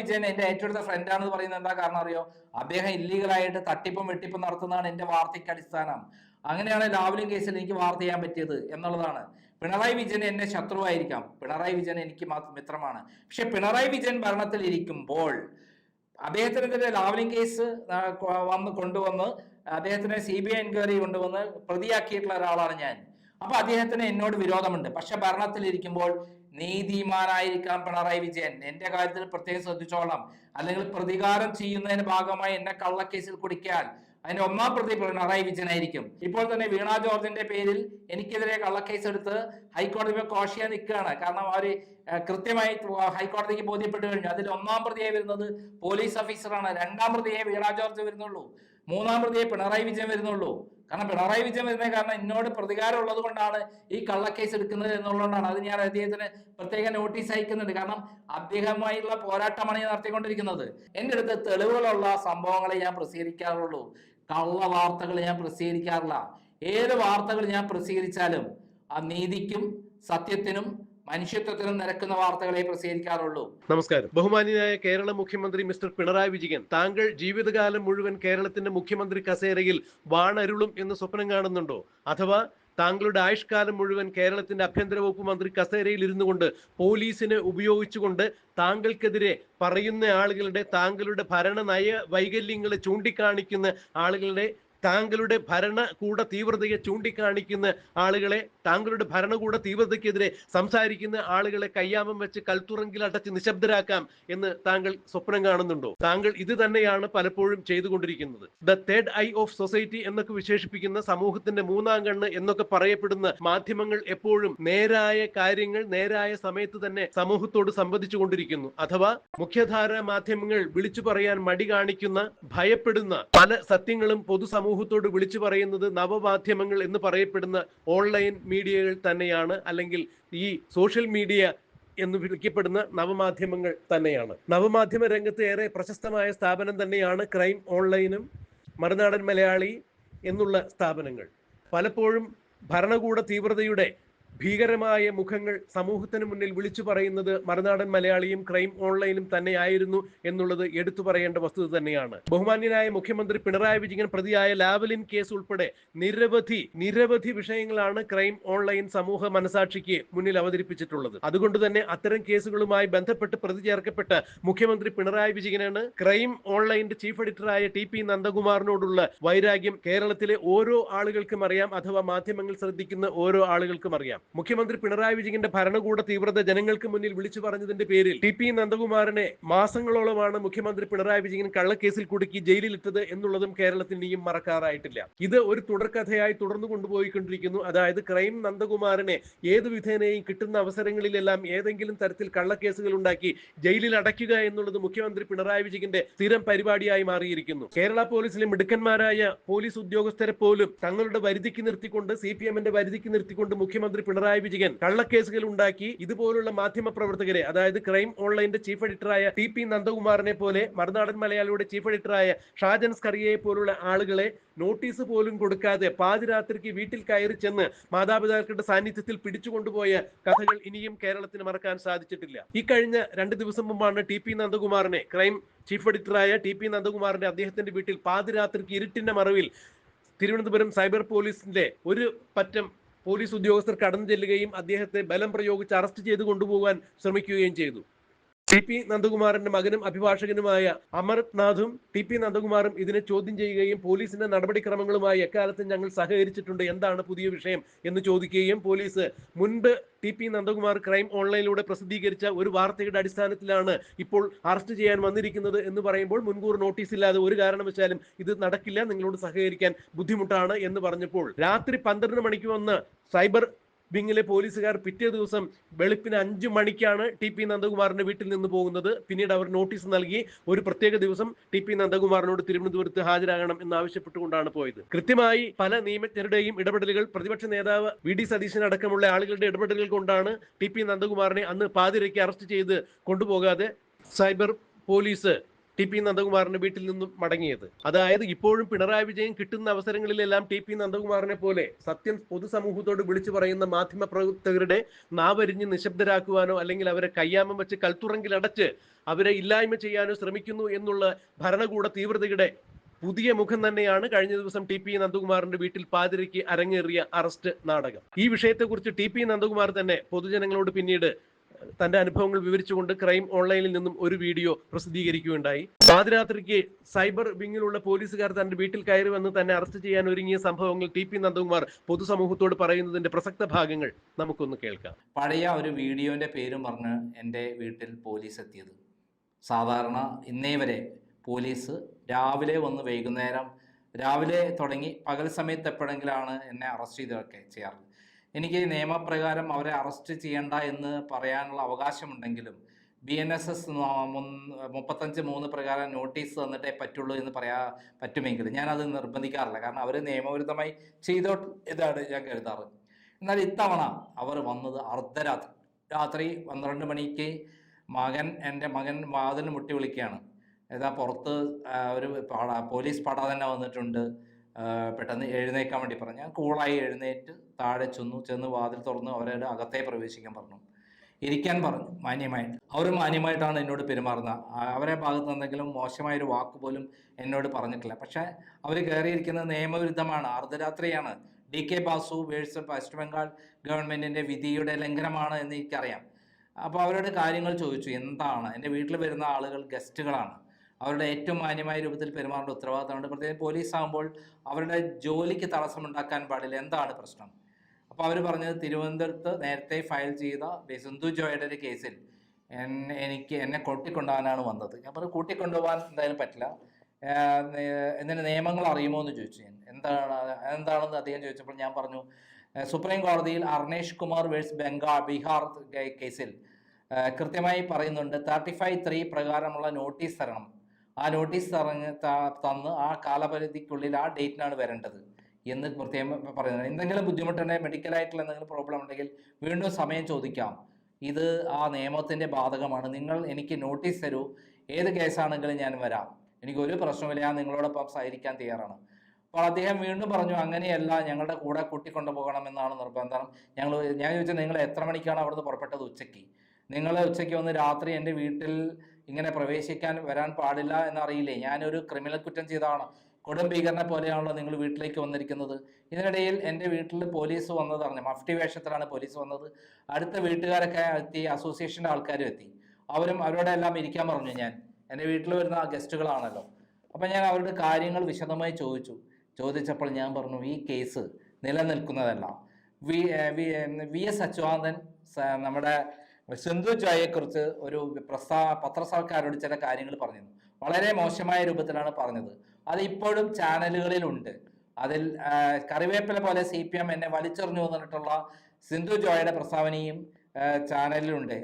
വിജയൻ എന്റെ ഏറ്റവും അടുത്ത ഫ്രണ്ടാണെന്ന് പറയുന്നത് എന്താ കാരണം അറിയോ? അദ്ദേഹം ഇല്ലീഗലായിട്ട് തട്ടിപ്പും വെട്ടിപ്പും നടത്തുന്നതാണ് എന്റെ വാർത്തയ്ക്ക് അടിസ്ഥാനം. അങ്ങനെയാണ് ലാവ്ലിൻ കേസിൽ എനിക്ക് വാർത്ത ചെയ്യാൻ പറ്റിയത് എന്നുള്ളതാണ്. പിണറായി വിജയൻ എന്നെ ശത്രുവായിരിക്കാം. പിണറായി വിജയൻ എനിക്ക് മാത്രം മിത്രമാണ്. പക്ഷെ പിണറായി വിജയൻ ഭരണത്തിൽ ഇരിക്കുമ്പോൾ അദ്ദേഹത്തിനെതിരെ ലാവ്ലിൻ കേസ് വന്ന് കൊണ്ടുവന്ന് അദ്ദേഹത്തിനെ സി ബി ഐ എൻക്വയറി കൊണ്ടുവന്ന് പ്രതിയാക്കിയിട്ടുള്ള ഒരാളാണ് ഞാൻ. അപ്പൊ അദ്ദേഹത്തിന് എന്നോട് വിരോധമുണ്ട്. പക്ഷെ ഭരണത്തിലിരിക്കുമ്പോൾ നീതിമാനായിരിക്കാം പിണറായി വിജയൻ. എന്റെ കാര്യത്തിൽ പ്രത്യേകം ശ്രദ്ധിച്ചോളാം അല്ലെങ്കിൽ പ്രതികാരം ചെയ്യുന്നതിന് ഭാഗമായി എന്നെ കള്ളക്കേസിൽ കുടിക്കാൻ അതിന്റെ ഒന്നാം പ്രതി പിണറായി വിജയനായിരിക്കും ഇപ്പോൾ തന്നെ വീണ ജോർജിന്റെ പേരിൽ എനിക്കെതിരെ കള്ളക്കേസ് എടുത്ത് ഹൈക്കോടതി കോഷിയാൻ നിൽക്കുകയാണ്. കാരണം ഏഹ്, കൃത്യമായി ഹൈക്കോടതിക്ക് ബോധ്യപ്പെട്ടു കഴിഞ്ഞു. അതിൽ ഒന്നാം പ്രതിയായി വരുന്നത് പോലീസ് ഓഫീസറാണ്. രണ്ടാം പ്രതിയായി വീണ ജോർജ് വരുന്നുള്ളൂ. മൂന്നാം പ്രതിയെ പിണറായി വിജയൻ വരുന്നുള്ളൂ. കാരണം പിണറായി വിജയൻ വരുന്നത് കാരണം എന്നോട് പ്രതികാരം ഉള്ളത് കൊണ്ടാണ് ഈ കള്ളക്കേസ് എടുക്കുന്നത് എന്നുള്ളതുകൊണ്ടാണ്. അത് ഞാൻ അദ്ദേഹത്തിന് പ്രത്യേക നോട്ടീസ് അയക്കുന്നുണ്ട്. കാരണം അദ്ദേഹമായുള്ള പോരാട്ടമാണ് ഞാൻ നടത്തിക്കൊണ്ടിരിക്കുന്നത്. എന്റെ അടുത്ത് തെളിവുകളുള്ള സംഭവങ്ങളെ ഞാൻ പ്രസിദ്ധീകരിക്കാറുള്ളൂ. കള്ള വാർത്തകൾ ഞാൻ പ്രസിദ്ധീകരിക്കാറില്ല. ഏത് വാർത്തകൾ ഞാൻ പ്രസിദ്ധീകരിച്ചാലും ആ നീതിക്കും സത്യത്തിനും മനുഷ്യത്വത്തിനും നിരക്കുന്ന വാർത്തകളെ പ്രസിദ്ധീകരിക്കാറുള്ളൂ. നമസ്കാരം. ബഹുമാന്യനായ കേരള മുഖ്യമന്ത്രി മിസ്റ്റർ പിണറായി വിജയൻ താങ്കൾ ജീവിതകാലം മുഴുവൻ കേരളത്തിന്റെ മുഖ്യമന്ത്രി കസേരയിൽ വാണരുളും എന്ന് സ്വപ്നം കാണുന്നുണ്ടോ? അഥവാ താങ്കളുടെ ആയുഷ്കാലം മുഴുവൻ കേരളത്തിന്റെ ആഭ്യന്തര വകുപ്പ് മന്ത്രി കസേരയിൽ ഇരുന്നു കൊണ്ട് പോലീസിനെ ഉപയോഗിച്ചുകൊണ്ട് താങ്കൾക്കെതിരെ പറയുന്ന ആളുകളുടെ താങ്കളുടെ ഭരണ നയ വൈകല്യങ്ങളെ ചൂണ്ടിക്കാണിക്കുന്ന ആളുകളുടെ താങ്കളുടെ ഭരണകൂട തീവ്രതയെ ചൂണ്ടിക്കാണിക്കുന്ന ആളുകളെ താങ്കളുടെ ഭരണകൂട തീവ്രതയ്ക്കെതിരെ സംസാരിക്കുന്ന ആളുകളെ കയ്യാമം വെച്ച് കൽത്തുറങ്കിൽ അടച്ച് നിശബ്ദരാക്കാം എന്ന് താങ്കൾ സ്വപ്നം കാണുന്നുണ്ടോ? താങ്കൾ ഇത് തന്നെയാണ് പലപ്പോഴും ചെയ്തുകൊണ്ടിരിക്കുന്നത്. The third eye of society എന്നൊക്കെ വിശേഷിപ്പിക്കുന്ന സമൂഹത്തിന്റെ മൂന്നാം കണ്ണ് എന്നൊക്കെ പറയപ്പെടുന്ന മാധ്യമങ്ങൾ എപ്പോഴും നേരായ കാര്യങ്ങൾ നേരായ സമയത്ത് തന്നെ സമൂഹത്തോട് സംവദിച്ചു കൊണ്ടിരിക്കുന്നു അഥവാ മുഖ്യധാര മാധ്യമങ്ങൾ വിളിച്ചു പറയാൻ മടി കാണിക്കുന്ന ഭയപ്പെടുന്ന പല സത്യങ്ങളും പൊതുസമൂഹത്തോട് വിളിച്ചു പറയുന്നത് നവമാധ്യമങ്ങൾ എന്ന് പറയപ്പെടുന്ന ഓൺലൈൻ മീഡിയകൾ തന്നെയാണ് അല്ലെങ്കിൽ ഈ സോഷ്യൽ മീഡിയ എന്ന് വിളിക്കപ്പെടുന്ന നവമാധ്യമങ്ങൾ തന്നെയാണ്. നവമാധ്യമ രംഗത്ത് ഏറെ പ്രശസ്തമായ സ്ഥാപനം തന്നെയാണ് ക്രൈം ഓൺലൈനും മറുനാടൻ മലയാളി എന്നുള്ള സ്ഥാപനങ്ങൾ. പലപ്പോഴും ഭരണകൂട തീവ്രതയുടെ ഭീകരമായ മുഖങ്ങൾ സമൂഹത്തിന് മുന്നിൽ വിളിച്ചു പറയുന്നത് മറുനാടൻ മലയാളിയും ക്രൈം ഓൺലൈനും തന്നെയായിരുന്നു എന്നുള്ളത് എടുത്തു പറയേണ്ട വസ്തുത തന്നെയാണ്. ബഹുമാന്യനായ മുഖ്യമന്ത്രി പിണറായി വിജയൻ പ്രതിയായ ലാവലിൻ കേസ് ഉൾപ്പെടെ നിരവധി നിരവധി വിഷയങ്ങളാണ് ക്രൈം ഓൺലൈൻ സമൂഹ മനസാക്ഷിക്ക് മുന്നിൽ അവതരിപ്പിച്ചിട്ടുള്ളത്. അതുകൊണ്ട് തന്നെ അത്തരം കേസുകളുമായി ബന്ധപ്പെട്ട് പ്രതി ചേർക്കപ്പെട്ട മുഖ്യമന്ത്രി പിണറായി വിജയനാണ് ക്രൈം ഓൺലൈന്റെ ചീഫ് എഡിറ്ററായ ടി പി നന്ദകുമാറിനോടുള്ള വൈരാഗ്യം കേരളത്തിലെ ഓരോ ആളുകൾക്കും അറിയാം അഥവാ മാധ്യമങ്ങൾ ശ്രദ്ധിക്കുന്ന ഓരോ ആളുകൾക്കും അറിയാം. മുഖ്യമന്ത്രി പിണറായി വിജയന്റെ ഭരണകൂട തീവ്രത ജനങ്ങൾക്ക് മുന്നിൽ വിളിച്ചു പറഞ്ഞതിന്റെ പേരിൽ ടി പി നന്ദകുമാറിനെ മാസങ്ങളോളമാണ് മുഖ്യമന്ത്രി പിണറായി വിജയൻ കള്ളക്കേസിൽ കുടുക്കി ജയിലിലിട്ടത് എന്നുള്ളതും കേരളത്തിൽ ഇനിയും മറക്കാറായിട്ടില്ല. ഇത് ഒരു തുടർക്കഥയായി തുടർന്നു കൊണ്ടുപോയിക്കൊണ്ടിരിക്കുന്നു. അതായത് ക്രൈം നന്ദകുമാറിനെ ഏത് വിധേനയും കിട്ടുന്ന അവസരങ്ങളിലെല്ലാം ഏതെങ്കിലും തരത്തിൽ കള്ളക്കേസുകൾ ഉണ്ടാക്കി ജയിലിൽ അടയ്ക്കുക എന്നുള്ളത് മുഖ്യമന്ത്രി പിണറായി വിജയന്റെ സ്ഥിരം പരിപാടിയായി മാറിയിരിക്കുന്നു. കേരള പോലീസിലെ മിടുക്കന്മാരായ പോലീസ് ഉദ്യോഗസ്ഥരെ പോലും തങ്ങളുടെ വരുതിക്ക് നിർത്തിക്കൊണ്ട് സി പി എമ്മിന്റെ വരുതിക്ക് നിർത്തിക്കൊണ്ട് മുഖ്യമന്ത്രി പിണറായി വിജയൻ കള്ളക്കേസുകൾ ഉണ്ടാക്കി ഇതുപോലുള്ള മാധ്യമ പ്രവർത്തകരെ അതായത് ക്രൈം ഓൺലൈന്റെ ചീഫ് എഡിറ്ററായ ടി പി നന്ദകുമാറിനെ പോലെ മറുനാടൻ മലയാളിയുടെ ചീഫ് എഡിറ്ററായ ഷാജൻ സ്കറിയെ പോലുള്ള ആളുകളെ നോട്ടീസ് പോലും കൊടുക്കാതെ പാതിരാത്രിക്ക് വീട്ടിൽ കയറി ചെന്ന് മാതാപിതാക്കളുടെ സാന്നിധ്യത്തിൽ പിടിച്ചുകൊണ്ടുപോയ കഥകൾ ഇനിയും കേരളത്തിന് മറക്കാൻ സാധിച്ചിട്ടില്ല. ഈ കഴിഞ്ഞ രണ്ട് ദിവസം മുമ്പാണ് ടി പി നന്ദകുമാറിനെ ക്രൈം ചീഫ് എഡിറ്ററായ ടി പി നന്ദകുമാറിന്റെ അദ്ദേഹത്തിന്റെ വീട്ടിൽ പാതിരാത്രിക്ക് ഇരുട്ടിന്റെ മറവിൽ തിരുവനന്തപുരം സൈബർ പോലീസിന്റെ ഒരു പറ്റം പോലീസ് ഉദ്യോഗസ്ഥർ കടന്നു ചെല്ലുകയും അദ്ദേഹത്തെ ബലം പ്രയോഗിച്ച് അറസ്റ്റ് ചെയ്ത് കൊണ്ടുപോകാൻ ശ്രമിക്കുകയും ചെയ്തു. ടി പി നന്ദകുമാറിന്റെ മകനും അഭിഭാഷകനുമായ അമർനാഥും ടി പി നന്ദകുമാറും ഇതിനെ ചോദ്യം ചെയ്യുകയും പോലീസിന്റെ നടപടിക്രമങ്ങളുമായി എക്കാലത്തും ഞങ്ങൾ സഹകരിച്ചിട്ടുണ്ട്. എന്താണ് പുതിയ വിഷയം എന്ന് ചോദിക്കുകയും പോലീസ് മുൻപ് ടി പി നന്ദകുമാർ ക്രൈം ഓൺലൈനിലൂടെ പ്രസിദ്ധീകരിച്ച ഒരു വാർത്തയുടെ അടിസ്ഥാനത്തിലാണ് ഇപ്പോൾ അറസ്റ്റ് ചെയ്യാൻ വന്നിരിക്കുന്നത് എന്ന് പറയുമ്പോൾ മുൻകൂർ നോട്ടീസ് ഇല്ലാതെ ഒരു കാരണവശാലും ഇത് നടക്കില്ല. നിങ്ങളോട് സഹകരിക്കാൻ ബുദ്ധിമുട്ടാണ് എന്ന് പറഞ്ഞപ്പോൾ രാത്രി പന്ത്രണ്ട് മണിക്ക് വന്ന് സൈബർ വിങ്ങിലെ പോലീസുകാർ പിറ്റേ ദിവസം വെളുപ്പിന് അഞ്ചു മണിക്കാണ് ടി പി നന്ദകുമാറിന്റെ വീട്ടിൽ നിന്ന് പോകുന്നത്. പിന്നീട് അവർ നോട്ടീസ് നൽകി ഒരു പ്രത്യേക ദിവസം ടി പി നന്ദകുമാറിനോട് തിരുവനന്തപുരത്ത് ഹാജരാകണം എന്ന് ആവശ്യപ്പെട്ടുകൊണ്ടാണ് പോയത്. കൃത്യമായി പല നിയമജ്ഞരുടെയും ഇടപെടലുകൾ പ്രതിപക്ഷ നേതാവ് വി ഡി സതീശൻ അടക്കമുള്ള ആളുകളുടെ ഇടപെടലുകൾ കൊണ്ടാണ് ടി പി നന്ദകുമാറിനെ അന്ന് പാതിരയ്ക്ക് അറസ്റ്റ് ചെയ്ത് കൊണ്ടുപോകാതെ സൈബർ പോലീസ് ടി പി നന്ദകുമാറിന്റെ വീട്ടിൽ നിന്നും മടങ്ങിയത്. അതായത് ഇപ്പോഴും പിണറായി വിജയൻ കിട്ടുന്ന അവസരങ്ങളിലെല്ലാം ടി പി നന്ദകുമാറിനെ പോലെ സത്യം പൊതുസമൂഹത്തോട് വിളിച്ചു പറയുന്ന മാധ്യമ പ്രവർത്തകരുടെ നാവരിഞ്ഞ് നിശബ്ദരാക്കുവാനോ അല്ലെങ്കിൽ അവരെ കയ്യാമം വെച്ച് കൽത്തുറങ്കിലടച്ച് അവരെ ഇല്ലായ്മ ചെയ്യാനോ ശ്രമിക്കുന്നു എന്നുള്ള ഭരണകൂട തീവ്രതയുടെ പുതിയ മുഖം തന്നെയാണ് കഴിഞ്ഞ ദിവസം ടി പി നന്ദകുമാറിന്റെ വീട്ടിൽ പാതിരയ്ക്ക് അരങ്ങേറിയ അറസ്റ്റ് നാടകം. ഈ വിഷയത്തെക്കുറിച്ച് ടി പി നന്ദകുമാർ തന്നെ പൊതുജനങ്ങളോട് പിന്നീട് തന്റെ അനുഭവങ്ങൾ വിവരിച്ചുകൊണ്ട് ക്രൈം ഓൺലൈനിൽ നിന്നും ഒരു വീഡിയോ പ്രസിദ്ധീകരിക്കുകയുണ്ടായി. പാതിരാത്രിക്ക് സൈബർ വിങ്ങിലുള്ള പോലീസുകാർ തന്റെ വീട്ടിൽ കയറി വന്ന് തന്നെ അറസ്റ്റ് ചെയ്യാൻ ഒരുങ്ങിയ സംഭവങ്ങൾ ടി പി നന്ദകുമാർ പൊതുസമൂഹത്തോട് പറയുന്നതിന്റെ പ്രസക്ത ഭാഗങ്ങൾ നമുക്കൊന്ന് കേൾക്കാം. പഴയ ഒരു വീഡിയോന്റെ പേരും പറഞ്ഞ് എന്റെ വീട്ടിൽ പോലീസ് എത്തിയത്. സാധാരണ ഇന്നേ വരെ പോലീസ് രാവിലെ വന്ന് വൈകുന്നേരം രാവിലെ തുടങ്ങി പകൽ സമയത്ത് എപ്പോഴെങ്കിലാണ് എന്നെ അറസ്റ്റ് ചെയ്തൊക്കെ ചെയ്യാറ്. എനിക്ക് നിയമപ്രകാരം അവരെ അറസ്റ്റ് ചെയ്യേണ്ട എന്ന് പറയാനുള്ള അവകാശമുണ്ടെങ്കിലും ബി എൻ എസ് എസ് മുപ്പത്തഞ്ച് മൂന്ന് പ്രകാരം നോട്ടീസ് തന്നിട്ടേ പറ്റുള്ളൂ എന്ന് പറയാ പറ്റുമെങ്കിൽ ഞാനത് നിർബന്ധിക്കാറില്ല. കാരണം അവർ നിയമവിരുദ്ധമായി ചെയ്തോ ഇതാണ് ഞാൻ കരുതാറ്. എന്നാൽ ഇത്തവണ അവർ വന്നത് അർദ്ധരാത്രി രാത്രി പന്ത്രണ്ട് മണിക്ക് മകൻ എന്റെ മകൻ വാതിൽ മുട്ടി വിളിക്കുകയാണ്. ഏതാ പുറത്ത് ഒരു പാടാ പോലീസ് പട തന്നെ വന്നിട്ടുണ്ട്. പെട്ടെന്ന് എഴുന്നേക്കാൻ വേണ്ടി പറഞ്ഞു. ഞാൻ കൂളായി എഴുന്നേറ്റ് താഴെ ചെന്നു ചെന്ന് വാതിൽ തുറന്ന് അവരെ അകത്തെ പ്രവേശിക്കാൻ പറഞ്ഞു. ഇരിക്കാൻ പറഞ്ഞു മാന്യമായിട്ട്. അവർ മാന്യമായിട്ടാണ് എന്നോട് പെരുമാറുന്നത്. അവരെ ഭാഗത്ത് എന്തെങ്കിലും മോശമായൊരു വാക്ക് പോലും എന്നോട് പറഞ്ഞിട്ടില്ല. പക്ഷേ അവർ കയറിയിരിക്കുന്നത് നിയമവിരുദ്ധമാണ് അർദ്ധരാത്രിയാണ്. D K Basu vs West Bengal ഗവൺമെന്റിന്റെ വിധിയുടെ ലംഘനമാണ് എന്ന് എനിക്കറിയാം. അപ്പോൾ അവരോട് കാര്യങ്ങൾ ചോദിച്ചു എന്താണ്? എന്റെ വീട്ടിൽ വരുന്ന ആളുകൾ ഗസ്റ്റുകളാണ്. അവരുടെ ഏറ്റവും മാന്യമായ രൂപത്തിൽ പെരുമാറേണ്ട ഉത്തരവാദിത്തമുണ്ട്. പ്രത്യേകിച്ച് പോലീസ് ആകുമ്പോൾ അവരുടെ ജോലിക്ക് തടസ്സമുണ്ടാക്കാൻ പാടില്ല. എന്താണ് പ്രശ്നം? അപ്പോൾ അവർ പറഞ്ഞത് തിരുവനന്തപുരത്ത് നേരത്തെ ഫയൽ ചെയ്ത സിന്ധു ജോയുടെ ഒരു കേസിൽ എന്നെ എനിക്ക് എന്നെ കൂട്ടിക്കൊണ്ടുപോകാനാണ് വന്നത്. ഞാൻ പറഞ്ഞു കൂട്ടിക്കൊണ്ടുപോകാൻ എന്തായാലും പറ്റില്ല. എന്തിനു നിയമങ്ങൾ അറിയുമോ എന്ന് ചോദിച്ചു ഞാൻ. എന്താണ് എന്താണെന്ന് അദ്ദേഹം ചോദിച്ചപ്പോൾ ഞാൻ പറഞ്ഞു സുപ്രീം കോടതിയിൽ അർണേഷ് കുമാർ വേഴ്സ് ബംഗാൾ ബീഹാർ കേസിൽ കൃത്യമായി പറയുന്നുണ്ട് തേർട്ടി ഫൈവ് ത്രീ പ്രകാരമുള്ള നോട്ടീസ് തരണം. ആ നോട്ടീസ് തറഞ്ഞ് തന്ന് ആ കാലപരിധിക്കുള്ളിൽ ആ ഡേറ്റിനാണ് വരേണ്ടത്. എന്ന് പ്രത്യേകം പറയുന്നത്. എന്തെങ്കിലും ബുദ്ധിമുട്ടുണ്ടെങ്കിൽ മെഡിക്കലായിട്ടുള്ള എന്തെങ്കിലും പ്രോബ്ലം ഉണ്ടെങ്കിൽ വീണ്ടും സമയം ചോദിക്കാം. ഇത് ആ നിയമത്തിന്റെ ബാധകമാണ്. നിങ്ങൾ എനിക്ക് നോട്ടീസ് തരൂ. ഏത് കേസാണെങ്കിലും ഞാൻ വരാം. എനിക്ക് ഒരു പ്രശ്നമില്ല ഞാൻ നിങ്ങളോടൊപ്പം സഹകരിക്കാൻ തയ്യാറാണ്. അപ്പോൾ അദ്ദേഹം വീണ്ടും പറഞ്ഞു അങ്ങനെയല്ല ഞങ്ങളുടെ കൂടെ കൂട്ടിക്കൊണ്ടു പോകണമെന്നാണ് നിർബന്ധം. ഞങ്ങൾ ഞാൻ ചോദിച്ചത് നിങ്ങൾ എത്ര മണിക്കാണ് അവിടുന്ന് പുറപ്പെട്ടത് ഉച്ചയ്ക്ക്? നിങ്ങൾ ഉച്ചയ്ക്ക് വന്ന് രാത്രി എന്റെ വീട്ടിൽ ഇങ്ങനെ പ്രവേശിക്കാൻ വരാൻ പാടില്ല എന്നറിയില്ലേ? ഞാനൊരു ക്രിമിനൽ കുറ്റം ചെയ്താണ് കൊടും ഭീകരനെ പോലെയാണല്ലോ നിങ്ങൾ വീട്ടിലേക്ക് വന്നിരിക്കുന്നത്. ഇതിനിടയിൽ എന്റെ വീട്ടിൽ പോലീസ് വന്നത് അറിഞ്ഞു? മഫ്റ്റി വേഷത്തിലാണ് പോലീസ് വന്നത്. അടുത്ത വീട്ടുകാരൊക്കെ എത്തി അസോസിയേഷന്റെ ആൾക്കാരും എത്തി. അവരും അവരോടെ എല്ലാം ഇരിക്കാൻ പറഞ്ഞു ഞാൻ. എന്റെ വീട്ടിൽ വരുന്ന ഗസ്റ്റുകളാണല്ലോ. അപ്പം ഞാൻ അവരുടെ കാര്യങ്ങൾ വിശദമായി ചോദിച്ചു. ചോദിച്ചപ്പോൾ ഞാൻ പറഞ്ഞു ഈ കേസ് നിലനിൽക്കുന്നതല്ല. വി വി എസ് അച്യുതാനന്ദൻ നമ്മുടെ സിന്ധു ജോയെക്കുറിച്ച് ഒരു പ്രസ്താ പത്രസർക്കാരോട് ചില കാര്യങ്ങൾ പറഞ്ഞിരുന്നു. വളരെ മോശമായ രൂപത്തിലാണ് പറഞ്ഞത്. അത് ഇപ്പോഴും ചാനലുകളിലുണ്ട്. അതിൽ കറിവേപ്പില പോലെ സി പി എം എന്നെ വലിച്ചെറിഞ്ഞു വന്നിട്ടുള്ള സിന്ധു ജോയുടെ പ്രസ്താവനയും ചാനലിലുണ്ട്.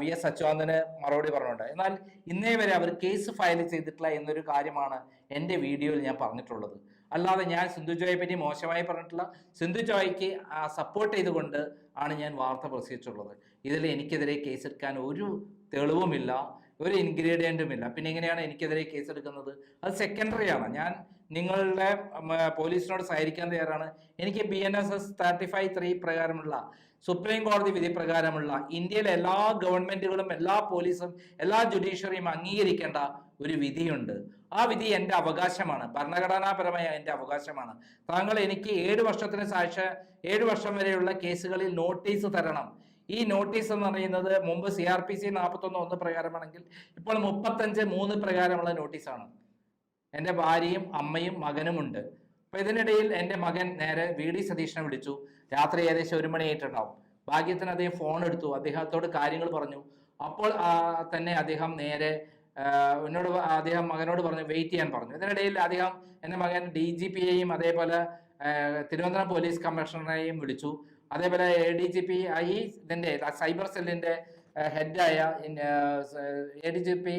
വി എസ് അച്യുതാനന്ദന് മറുപടി പറഞ്ഞിട്ടുണ്ട്. എന്നാൽ ഇന്നേ വരെ അവർ കേസ് ഫയൽ ചെയ്തിട്ടില്ല എന്നൊരു കാര്യമാണ് എന്റെ വീഡിയോയിൽ ഞാൻ പറഞ്ഞിട്ടുള്ളത്. അല്ലാതെ ഞാൻ സിന്ധു ജോയെ പറ്റി മോശമായി പറഞ്ഞിട്ടില്ല. സിന്ധു ജോയ്ക്ക് സപ്പോർട്ട് ചെയ്തുകൊണ്ട് ആണ് ഞാൻ വാർത്ത പ്രസിദ്ധിച്ചിട്ടുള്ളത് ഇതിൽ എനിക്കെതിരെ കേസെടുക്കാൻ ഒരു തെളിവുമില്ല ഒരു ഇൻഗ്രീഡിയന്റും ഇല്ല പിന്നെ എങ്ങനെയാണ് എനിക്കെതിരെ കേസ് എടുക്കുന്നത് അത് സെക്കൻഡറി ആണ് ഞാൻ നിങ്ങളുടെ പോലീസിനോട് സഹകരിക്കാൻ തയ്യാറാണ്. എനിക്ക് B N S S thirty five three പ്രകാരമുള്ള സുപ്രീം കോടതി വിധി പ്രകാരമുള്ള ഇന്ത്യയിലെ എല്ലാ ഗവൺമെന്റുകളും എല്ലാ പോലീസും എല്ലാ ജുഡീഷ്യറിയും അംഗീകരിക്കേണ്ട ഒരു വിധിയുണ്ട്. ആ വിധി എന്റെ അവകാശമാണ്. ഭരണഘടനാപരമായ എന്റെ അവകാശമാണ്. താങ്കൾ എനിക്ക് ഏഴ് വർഷത്തിന് സാക്ഷ്യ ഏഴ് വർഷം വരെയുള്ള കേസുകളിൽ നോട്ടീസ് തരണം. ഈ നോട്ടീസ് എന്ന് പറയുന്നത് മുമ്പ് സി ആർ പി സി നാൽപ്പത്തൊന്ന് ഒന്ന് പ്രകാരമാണെങ്കിൽ ഇപ്പോൾ മുപ്പത്തഞ്ച് മൂന്ന് പ്രകാരമുള്ള നോട്ടീസാണ് എന്റെ ഭാര്യയും അമ്മയും മകനുമുണ്ട് അപ്പോൾ ഇതിനിടയിൽ എന്റെ മകൻ നേരെ വി ഡി സതീഷിനെ വിളിച്ചു. രാത്രി ഏകദേശം ഒരു മണിയായിട്ടുണ്ടാവും. ഭാഗ്യത്തിന് അദ്ദേഹം ഫോൺ എടുത്തു. അദ്ദേഹത്തോട് കാര്യങ്ങൾ പറഞ്ഞു. അപ്പോൾ തന്നെ അദ്ദേഹം നേരെ എന്നോട് അദ്ദേഹം മകനോട് പറഞ്ഞു വെയിറ്റ് ചെയ്യാൻ പറഞ്ഞു. ഇതിനിടയിൽ അദ്ദേഹം എന്റെ മകൻ ഡി ജി പിയെയും അതേപോലെ തിരുവനന്തപുരം പോലീസ് കമ്മീഷണറെയും വിളിച്ചു. അതേപോലെ എ ഡി ജി പി ഈ ഇതിന്റെ സൈബർ സെല്ലിന്റെ ഹെഡായ എ ഡി ജി പി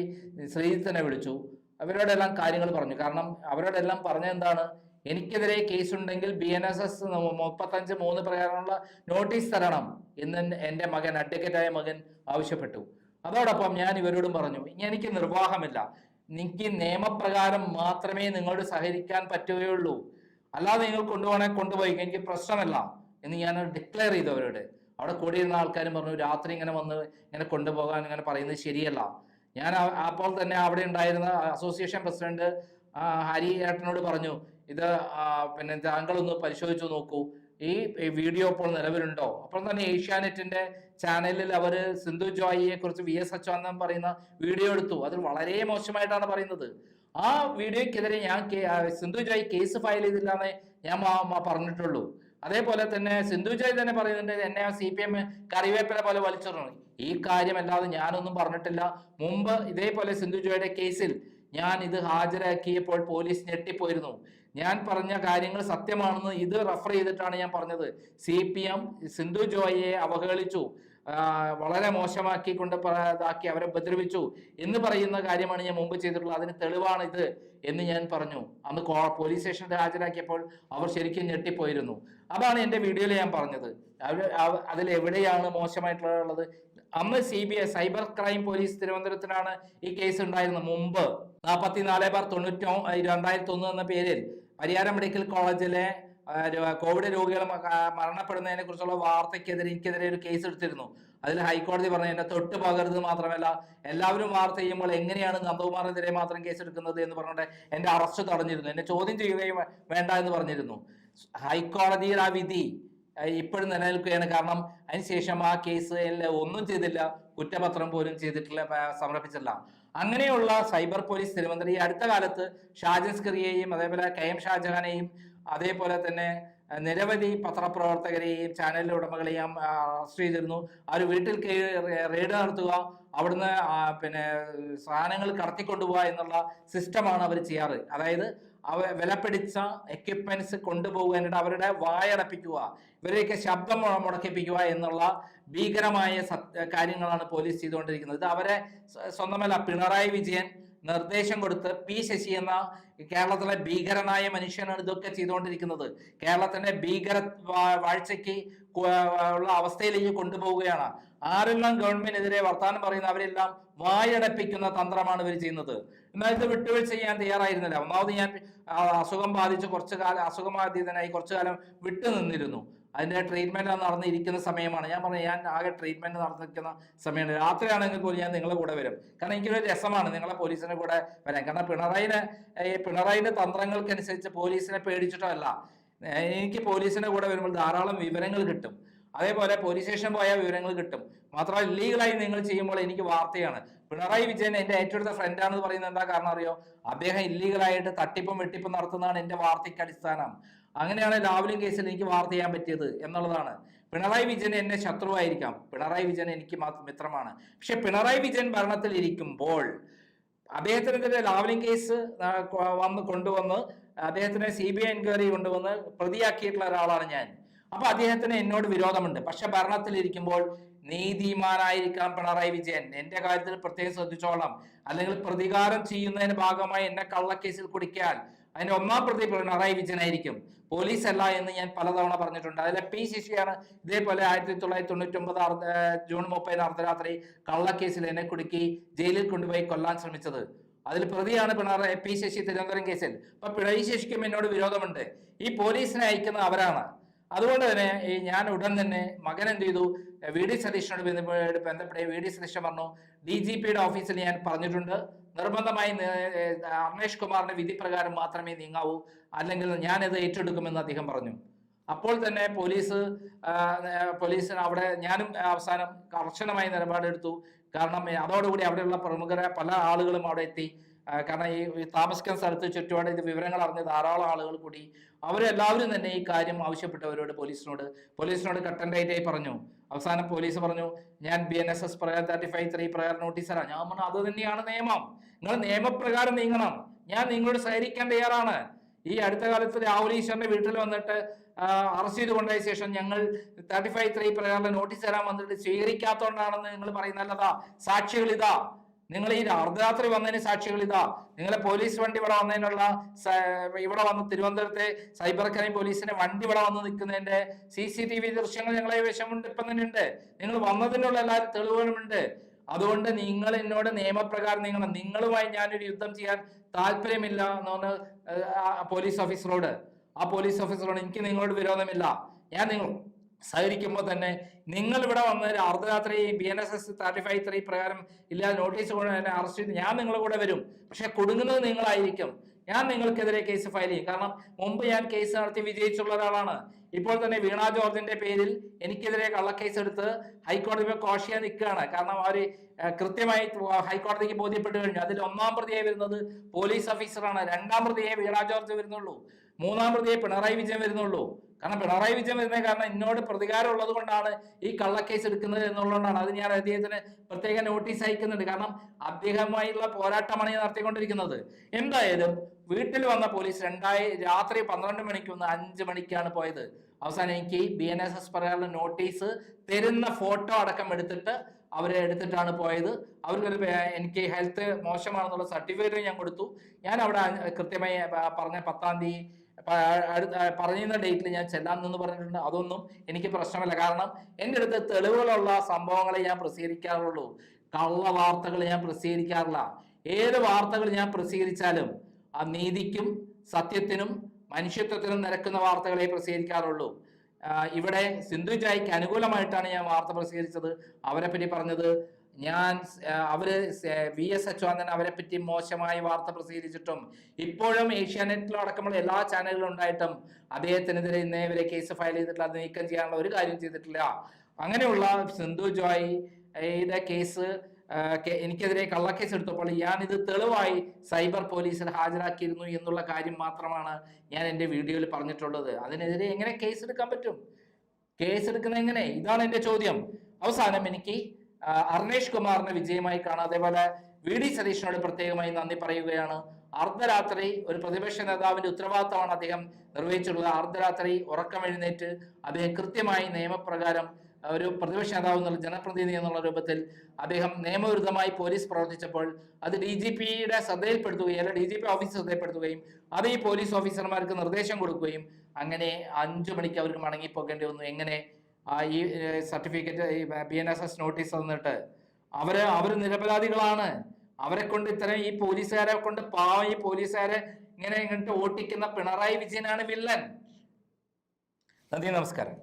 ശ്രീജിത്തിനെ വിളിച്ചു. അവരോടെല്ലാം കാര്യങ്ങൾ പറഞ്ഞു. കാരണം അവരോടെല്ലാം പറഞ്ഞെന്താണ് എനിക്കെതിരെ കേസ് ഉണ്ടെങ്കിൽ ബി എൻ എസ് എസ് മുപ്പത്തഞ്ച് മൂന്ന് പ്രകാരമുള്ള നോട്ടീസ് തരണം എന്ന് എന്റെ- മകൻ അഡ്വക്കേറ്റായ മകൻ ആവശ്യപ്പെട്ടു. അതോടൊപ്പം ഞാൻ ഇവരോടും പറഞ്ഞു "ഇനി എനിക്ക് നിർവാഹമില്ല. എനിക്ക് നിയമപ്രകാരം മാത്രമേ നിങ്ങളോട് സഹകരിക്കാൻ പറ്റുകയുള്ളൂ. അല്ലാതെ നിങ്ങൾ കൊണ്ടുപോകണേ കൊണ്ടുപോയി. എനിക്ക് പ്രശ്നമല്ല. എന്ന് ഞാൻ ഡിക്ലെയർ ചെയ്തു അവരോട്. അവിടെ കൂടിയിരുന്ന ആൾക്കാരും പറഞ്ഞു രാത്രി ഇങ്ങനെ വന്ന് ഇങ്ങനെ കൊണ്ടുപോകാൻ ഇങ്ങനെ പറയുന്നത് ശരിയല്ല. ഞാൻ അപ്പോൾ തന്നെ അവിടെ ഉണ്ടായിരുന്ന അസോസിയേഷൻ പ്രസിഡന്റ് ഹരി ഏട്ടനോട് പറഞ്ഞു ഇത് പിന്നെ താങ്കളൊന്ന് പരിശോധിച്ചു നോക്കൂ. ഈ വീഡിയോ ഇപ്പോൾ നിലവിലുണ്ടോ? അപ്പോൾ തന്നെ ഏഷ്യാനെറ്റിന്റെ ചാനലിൽ അവർ സിന്ധു ജോയിയെ കുറിച്ച് വി എസ് അച്യുതൻ പറയുന്ന വീഡിയോ എടുത്തു. അത് വളരെ മോശമായിട്ടാണ് പറയുന്നത്. ആ വീഡിയോക്കെതിരെ ഞാൻ സിന്ധു ജോയി കേസ് ഫയൽ ചെയ്തില്ലാന്നേ ഞാൻ പറഞ്ഞിട്ടുള്ളൂ. അതേപോലെ തന്നെ സിന്ധു ജയ് തന്നെ പറയുന്നുണ്ട് എന്നെ സി പി എം കറിവേപ്പില പോലെ വലിച്ചെറിഞ്ഞു. ഈ കാര്യമല്ലാതെ ഞാനൊന്നും പറഞ്ഞിട്ടില്ല. മുമ്പ് ഇതേപോലെ സിന്ധു ജോയുടെ കേസിൽ ഞാൻ ഇത് ഹാജരാക്കിയപ്പോൾ പോലീസ് ഞെട്ടിപ്പോയിരുന്നു. ഞാൻ പറഞ്ഞ കാര്യങ്ങൾ സത്യമാണെന്ന് ഇത് റെഫർ ചെയ്തിട്ടാണ് ഞാൻ പറഞ്ഞത്. സി പി എം സിന്ധു ജോയിയെ അവഹേളിച്ചു. ആ, വളരെ മോശമാക്കി കൊണ്ട് ഇതാക്കി അവരെ ഉപദ്രവിച്ചു എന്ന് പറയുന്ന കാര്യമാണ് ഞാൻ മുമ്പ് ചെയ്തിട്ടുള്ളത്. അതിന് തെളിവാണ് ഇത് എന്ന് ഞാൻ പറഞ്ഞു. അന്ന് പോലീസ് സ്റ്റേഷനിൽ ഹാജരാക്കിയപ്പോൾ അവർ ശരിക്കും ഞെട്ടിപ്പോയിരുന്നു. അതാണ് എന്റെ വീഡിയോയിൽ ഞാൻ പറഞ്ഞത്. അതിൽ എവിടെയാണ് മോശമായിട്ടുള്ളത് അന്ന് C B I cyber crime police തിരുവനന്തപുരത്തിനാണ് ഈ കേസ് ഉണ്ടായിരുന്നത് മുമ്പ്. നാൽപ്പത്തി നാല് ബാർ തൊണ്ണൂറ്റി രണ്ടായിരത്തി ഒന്ന് എന്ന പേരിൽ. പരിയാരം മെഡിക്കൽ കോളേജിലെ കോവിഡ് രോഗികൾ മരണപ്പെടുന്നതിനെ കുറിച്ചുള്ള വാർത്തയ്ക്കെതിരെ എനിക്കെതിരെ ഒരു കേസ് എടുത്തിരുന്നു. അതിൽ ഹൈക്കോടതി പറഞ്ഞു എന്നെ തൊട്ട് പകരുത് മാത്രമല്ല എല്ലാവരും വാർത്ത ചെയ്യുമ്പോൾ എങ്ങനെയാണ് നന്ദകുമാറിനെതിരെ മാത്രം കേസ് എടുക്കുന്നത്? എന്ന് പറഞ്ഞുകൊണ്ട് എന്റെ അറസ്റ്റ് തടഞ്ഞിരുന്നു. എന്നെ ചോദ്യം ചെയ്യുകയും വേണ്ട എന്ന് പറഞ്ഞിരുന്നു. ഹൈക്കോടതിയുടെ ആ വിധി ഇപ്പോഴും നിലനിൽക്കുകയാണ്. കാരണം അതിനുശേഷം ആ കേസ് ഒന്നും ചെയ്തില്ല കുറ്റപത്രം പോലും ചെയ്തിട്ടില്ല സമർപ്പിച്ചില്ല. അങ്ങനെയുള്ള സൈബർ പോലീസ് തിരുവനന്തപുരം ഈ അടുത്ത കാലത്ത് ഷാജൻസ്കറിയെയും അതേപോലെ കെ എം ഷാജഹാനെയും അതേപോലെ തന്നെ നിരവധി പത്രപ്രവർത്തകരെയും ചാനൽ ഉടമകളെയും അറസ്റ്റ് ചെയ്തിരുന്നു. അവർ വീട്ടിൽ റെയ്ഡ് നടത്തുക അവിടുന്ന് പിന്നെ സാധനങ്ങൾ കടത്തിക്കൊണ്ടുപോവുക എന്നുള്ള സിസ്റ്റമാണ് അവർ ചെയ്യാറ്. അതായത് അവ വിലപിടിച്ച എക്യുപ്മെന്റ്സ് കൊണ്ടുപോകുക എന്നിട്ട് അവരുടെ വായടപ്പിക്കുക ഇവരെയൊക്കെ ശബ്ദം മുടക്കിപ്പിക്കുക എന്നുള്ള ഭീകരമായ കാര്യങ്ങളാണ് പോലീസ് ചെയ്തുകൊണ്ടിരിക്കുന്നത്. ഇത് അവരെ സ്വന്തമല്ല പിണറായി വിജയൻ നിർദ്ദേശം കൊടുത്ത് പി ശശി എന്ന കേരളത്തിലെ ഭീകരനായ മനുഷ്യനാണ് ഇതൊക്കെ ചെയ്തുകൊണ്ടിരിക്കുന്നത്. കേരളത്തിന്റെ ഭീകര വാഴ്ചയ്ക്ക് ഉള്ള അവസ്ഥയിലേക്ക് കൊണ്ടുപോവുകയാണ്. ആരെല്ലാം ഗവൺമെന്റിനെതിരെ വർത്താനം പറയുന്ന അവരെല്ലാം വായടപ്പിക്കുന്ന തന്ത്രമാണ് ഇവർ ചെയ്യുന്നത്. എന്നാൽ ഇത് വിട്ടുവീഴ്ച ചെയ്യാൻ തയ്യാറായിരുന്നില്ല. ഒന്നാമത് ഞാൻ അസുഖം ബാധിച്ച് കുറച്ചു കാലം അസുഖബാധിതനായി കുറച്ചു കാലം വിട്ടു നിന്നിരുന്നു ട്രീറ്റ്മെന്റ് നടന്നിരിക്കുന്ന സമയമാണ്. ഞാൻ പറഞ്ഞു ഞാൻ ആകെ ട്രീറ്റ്മെന്റ് നടന്നിരിക്കുന്ന സമയമാണ്. രാത്രിയാണെങ്കിൽ പോലും ഞാൻ നിങ്ങളുടെ കൂടെ വരും. കാരണം എനിക്കൊരു രസമാണ് നിങ്ങളെ പോലീസിനെ കൂടെ വരാൻ. കാരണം പിണറായിനെ ഈ പിണറായിന്റെ തന്ത്രങ്ങൾക്കനുസരിച്ച് പോലീസിനെ പേടിച്ചിട്ടല്ല. എനിക്ക് പോലീസിന്റെ കൂടെ വരുമ്പോൾ ധാരാളം വിവരങ്ങൾ കിട്ടും. അതേപോലെ പോലീസ് സ്റ്റേഷൻ പോയ വിവരങ്ങൾ കിട്ടും. മാത്രമല്ല ലീഗലായി നിങ്ങൾ ചെയ്യുമ്പോൾ എനിക്ക് വാർത്തയാണ്. പിണറായി വിജയൻ എന്റെ ഏറ്റവും അടുത്ത ഫ്രണ്ടാണെന്ന് പറയുന്നത് എന്താ കാരണം അറിയോ? അദ്ദേഹം ഇല്ലീഗലായിട്ട് തട്ടിപ്പും വെട്ടിപ്പും നടത്തുന്നതാണ് എന്റെ വാർത്തയ്ക്ക് അടിസ്ഥാനം. അങ്ങനെയാണ് ലാവ്ലിൻ കേസിൽ എനിക്ക് വാർത്ത ചെയ്യാൻ പറ്റിയത് എന്നുള്ളതാണ്. പിണറായി വിജയൻ എന്നെ ശത്രുവായിരിക്കാം. പിണറായി വിജയൻ എനിക്ക് മാത്രം മിത്രമാണ്. പക്ഷെ പിണറായി വിജയൻ ഭരണത്തിൽ ഇരിക്കുമ്പോൾ അദ്ദേഹത്തിനെതിരെ ലാവ്ലിൻ കേസ് വന്ന് കൊണ്ടുവന്ന് അദ്ദേഹത്തിനെ സി ബി ഐ എൻക്വയറി കൊണ്ടുവന്ന് പ്രതിയാക്കിയിട്ടുള്ള ഒരാളാണ് ഞാൻ. അപ്പൊ അദ്ദേഹത്തിന് എന്നോട് വിരോധമുണ്ട്. പക്ഷെ ഭരണത്തിൽ ഇരിക്കുമ്പോൾ നീതിമാനായിരിക്കാം പിണറായി വിജയൻ. എന്റെ കാര്യത്തിൽ പ്രത്യേകം ശ്രദ്ധിച്ചോളാം അല്ലെങ്കിൽ പ്രതികാരം ചെയ്യുന്നതിന് ഭാഗമായി എന്നെ കള്ളക്കേസിൽ കുടിക്കാൻ അതിന്റെ ഒന്നാം പ്രതി പിണറായി വിജയനായിരിക്കും. പോലീസ് അല്ല എന്ന് ഞാൻ പലതവണ പറഞ്ഞിട്ടുണ്ട്. അതിലെ പി ശിശിയാണ് ഇതേപോലെ ആയിരത്തി തൊള്ളായിരത്തി തൊണ്ണൂറ്റി ഒമ്പത് ജൂൺ മുപ്പതിന് അർദ്ധരാത്രി കള്ളക്കേസിൽ എന്നെ കുടുക്കി ജയിലിൽ കൊണ്ടുപോയി കൊല്ലാൻ ശ്രമിച്ചത്. അതിൽ പ്രതിയാണ് പിണറായി പി ശശി തിരുവനന്തപുരം കേസിൽ. അപ്പൊ പിണറായി ശശിക്കും എന്നോട് വിരോധമുണ്ട്. ഈ പോലീസിനെ അയക്കുന്ന അവരാണ്. അതുകൊണ്ട് തന്നെ ഈ ഞാൻ ഉടൻ തന്നെ മകൻ എന്ത് ചെയ്തു? വി. ഡി. സതീഷിനോട് ബന്ധപ്പെട്ട് ബന്ധപ്പെട്ട് വി. ഡി. സതീഷൻ പറഞ്ഞു ഡി ജി പിയുടെ ഓഫീസിൽ ഞാൻ പറഞ്ഞിട്ടുണ്ട്. നിർബന്ധമായി അർണേഷ് കുമാറിന്റെ വിധി പ്രകാരം മാത്രമേ നീങ്ങാവൂ. അല്ലെങ്കിൽ ഞാനിത് ഏറ്റെടുക്കുമെന്ന് അദ്ദേഹം പറഞ്ഞു. അപ്പോൾ തന്നെ പോലീസ് പോലീസിന് അവിടെ ഞാനും അവസാനം കർശനമായ നിലപാടെടുത്തു. കാരണം അതോടുകൂടി അവിടെയുള്ള പ്രമുഖരെ പല ആളുകളും അവിടെ എത്തി. കാരണം ഈ താമസിക്കുന്ന സ്ഥലത്ത് ചുറ്റുപാട് ഇത് വിവരങ്ങൾ അറിഞ്ഞ ധാരാളം ആളുകൾ കൂടി. അവരെല്ലാവരും തന്നെ ഈ കാര്യം ആവശ്യപ്പെട്ടവരോട് പോലീസിനോട് പോലീസിനോട് കട്ടൻഡായിട്ടായി പറഞ്ഞു. അവസാനം പോലീസ് പറഞ്ഞു ഞാൻ ബി എൻ എസ് എസ് പ്രകാരം തേർട്ടി ഫൈവ് ത്രീ പ്രകാരം നോട്ടീസ് ഞാൻ പറഞ്ഞു അത് തന്നെയാണ് നിയമം. നിങ്ങൾ നിയമപ്രകാരം നീങ്ങണം. ഞാൻ നിങ്ങളോട് സഹകരിക്കാൻ തയ്യാറാണ്. ഈ അടുത്ത കാലത്ത് രാഹുൽ ഈശ്വറിന്റെ വീട്ടിൽ വന്നിട്ട് അറസ്റ്റ് ചെയ്ത് കൊണ്ടുപോയ ശേഷം ഞങ്ങൾ തേർട്ടി ഫൈവ് ത്രീ പ്രകാരം നോട്ടീസ് തരാൻ വന്നിട്ട് സ്വീകരിക്കാത്തോണ്ടാണെന്ന് നിങ്ങൾ പറയുന്നല്ലതാ സാക്ഷികൾ ഇതാ നിങ്ങൾ ഈ അർദ്ധരാത്രി വന്നതിന് സാക്ഷികൾ ഇതാ. നിങ്ങളെ പോലീസ് വണ്ടി ഇവിടെ വന്നതിനുള്ള ഇവിടെ വന്ന് തിരുവനന്തപുരത്തെ സൈബർ ക്രൈം പോലീസിന്റെ വണ്ടി ഇവിടെ വന്ന് നിൽക്കുന്നതിന്റെ സി സി ടി വി ദൃശ്യങ്ങൾ ഞങ്ങളെ വിഷമുണ്ട് ഇപ്പം തന്നെ ഉണ്ട്. നിങ്ങൾ വന്നതിനുള്ള എല്ലാ തെളിവുകളുമുണ്ട് അതുകൊണ്ട് നിങ്ങൾ എന്നോട് നിയമപ്രകാരം നിങ്ങൾ നിങ്ങളുമായി ഞാനൊരു യുദ്ധം ചെയ്യാൻ താല്പര്യമില്ല എന്ന് പറഞ്ഞ് പോലീസ് ഓഫീസറോട്. ആ പോലീസ് ഓഫീസറോട് എനിക്ക് നിങ്ങളോട് വിരോധമില്ല. ഞാൻ നിങ്ങൾ സഹകരിക്കുമ്പോൾ തന്നെ നിങ്ങൾ ഇവിടെ വന്ന് അർദ്ധരാത്രി B N S S thirty five three പ്രകാരം ഇല്ലാതെ നോട്ടീസ് കൊണ്ട് എന്നെ അറസ്റ്റ് ചെയ്ത് ഞാൻ നിങ്ങളുടെ കൂടെ വരും. പക്ഷെ കുടുങ്ങുന്നത് നിങ്ങളായിരിക്കും. ഞാൻ നിങ്ങൾക്കെതിരെ കേസ് ഫയൽ ചെയ്യും. കാരണം മുമ്പ് ഞാൻ കേസ് നടത്തി വിജയിച്ചുള്ള ഒരാളാണ്. ഇപ്പോൾ തന്നെ വീണ ജോർജിന്റെ പേരിൽ എനിക്കെതിരെ കള്ളക്കേസ് എടുത്ത് ഹൈക്കോടതി ഇപ്പോൾ കോഷ് നിൽക്കുകയാണ്. കാരണം അവർ കൃത്യമായി ഹൈക്കോടതിക്ക് ബോധ്യപ്പെട്ടു കഴിഞ്ഞു. അതിൽ ഒന്നാം പ്രതിയെ വരുന്നത് പോലീസ് ഓഫീസറാണ്. രണ്ടാം പ്രതിയെ വീണ ജോർജ് വരുന്നുള്ളൂ. മൂന്നാം പ്രതിയെ പിണറായി വിജയൻ വരുന്നുള്ളൂ. കാരണം പിണറായി വിജയൻ വരുന്നത് കാരണം എന്നോട് പ്രതികാരം ഉള്ളത് കൊണ്ടാണ് ഈ കള്ളക്കേസ് എടുക്കുന്നത് എന്നുള്ളതുകൊണ്ടാണ്. അത് ഞാൻ അദ്ദേഹത്തിന് പ്രത്യേക നോട്ടീസ് അയക്കുന്നുണ്ട്. കാരണം അദ്ദേഹവുമായുള്ള പോരാട്ടമാണ് ഞാൻ നടത്തിക്കൊണ്ടിരിക്കുന്നത്. എന്തായാലും വീട്ടിൽ വന്ന പോലീസ് രണ്ടായി രാത്രി പന്ത്രണ്ട് മണിക്ക് വന്ന് അഞ്ച് മണിക്കാണ് പോയത്. അവസാനം എനിക്ക് ബി എൻ എസ് എസ് പ്രകാരമുള്ള നോട്ടീസ് തരുന്ന ഫോട്ടോ അടക്കം എടുത്തിട്ട് അവരെ എടുത്തിട്ടാണ് പോയത്. അവർക്കൊരു എനിക്ക് ഹെൽത്ത് മോശമാണെന്നുള്ള സർട്ടിഫിക്കറ്റ് ഞാൻ കൊടുത്തു. ഞാൻ അവിടെ കൃത്യമായി പറഞ്ഞ പത്താം തീയതി പ- അടുത്ത പറയുന്ന ഡേറ്റിൽ ഞാൻ ചെല്ലാമെന്ന് പറഞ്ഞിട്ടുണ്ട്. അതൊന്നും എനിക്ക് പ്രശ്നമില്ല. കാരണം എന്റെ അടുത്ത് തെളിവുകളുള്ള സംഭവങ്ങളെ ഞാൻ പ്രസിദ്ധീകരിക്കാറുള്ളൂ. കള്ള വാർത്തകൾ ഞാൻ പ്രസിദ്ധീകരിക്കാറില്ല. ഏത് വാർത്തകൾ ഞാൻ പ്രസിദ്ധീകരിച്ചാലും നീതിക്കും സത്യത്തിനും മനുഷ്യത്വത്തിനും നിരക്കുന്ന വാർത്തകളെ പ്രസിദ്ധീകരിക്കാറുള്ളൂ. ഇവിടെ സിന്ധു ജായിക്ക് അനുകൂലമായിട്ടാണ് ഞാൻ വാർത്ത പ്രസിദ്ധീകരിച്ചത്. അവരെ പറ്റി പറഞ്ഞത് ഞാൻ അവർ വി എസ് അച്യുതാനന്ദൻ അവരെ പറ്റി മോശമായി വാർത്ത പ്രസിദ്ധീകരിച്ചിട്ടും ഇപ്പോഴും ഏഷ്യാനെറ്റിലും അടക്കമുള്ള എല്ലാ ചാനലുകളും ഉണ്ടായിട്ടും അദ്ദേഹത്തിനെതിരെ ഇന്നേ വരെ കേസ് ഫയൽ ചെയ്തിട്ടില്ല. അത് നീക്കം ചെയ്യാനുള്ള ഒരു കാര്യം ചെയ്തിട്ടില്ല. അങ്ങനെയുള്ള സിന്ധു ജോയ് കേസ് എനിക്കെതിരെ കള്ളക്കേസ് എടുത്തപ്പോൾ ഞാൻ ഇത് തെളിവായി സൈബർ പോലീസിൽ ഹാജരാക്കിയിരുന്നു എന്നുള്ള കാര്യം മാത്രമാണ് ഞാൻ എന്റെ വീഡിയോയിൽ പറഞ്ഞിട്ടുള്ളത്. അതിനെതിരെ എങ്ങനെ കേസ് എടുക്കാൻ പറ്റും? കേസ് എടുക്കുന്നത് എങ്ങനെ? ഇതാണ് എന്റെ ചോദ്യം. അവസാനം എനിക്ക് അർണേഷ് കുമാറിനെ വിജയമായി കാണാം. അതേപോലെ വി ഡി സതീഷിനോട് പ്രത്യേകമായി നന്ദി പറയുകയാണ്. അർദ്ധരാത്രി ഒരു പ്രതിപക്ഷ നേതാവിന്റെ ഉത്തരവാദിത്തമാണ് അദ്ദേഹം നിർവഹിച്ചിട്ടുള്ളത്. അർദ്ധരാത്രി ഉറക്കം എഴുന്നേറ്റ് അദ്ദേഹം കൃത്യമായി നിയമപ്രകാരം ഒരു പ്രതിപക്ഷ നേതാവ് എന്നുള്ള ജനപ്രതിനിധി എന്നുള്ള രൂപത്തിൽ അദ്ദേഹം നിയമവിരുദ്ധമായി പോലീസ് പ്രവർത്തിച്ചപ്പോൾ അത് ഡി ജി പിയുടെ ശ്രദ്ധയിൽപ്പെടുത്തുകയും അല്ല ഡി ജി പി ഓഫീസ് ശ്രദ്ധയിൽപ്പെടുത്തുകയും അത് ഈ പോലീസ് ഓഫീസർമാർക്ക് നിർദ്ദേശം കൊടുക്കുകയും അങ്ങനെ അഞ്ചു മണിക്ക് അവർക്ക് മടങ്ങിപ്പോകേണ്ടി വന്നു. എങ്ങനെ ആ ഈ സർട്ടിഫിക്കറ്റ് ഈ B N S S notice തന്നിട്ട് അവർ അവർ നിരപരാധികളാണ്. അവരെ കൊണ്ട് ഇത്തരം ഈ പോലീസുകാരെ കൊണ്ട് പാവം ഈ പോലീസുകാരെ ഇങ്ങനെ ഇങ്ങോട്ട് ഓട്ടിക്കുന്ന പിണറായി വിജയനാണ് വില്ലൻ. നന്ദി നമസ്കാരം.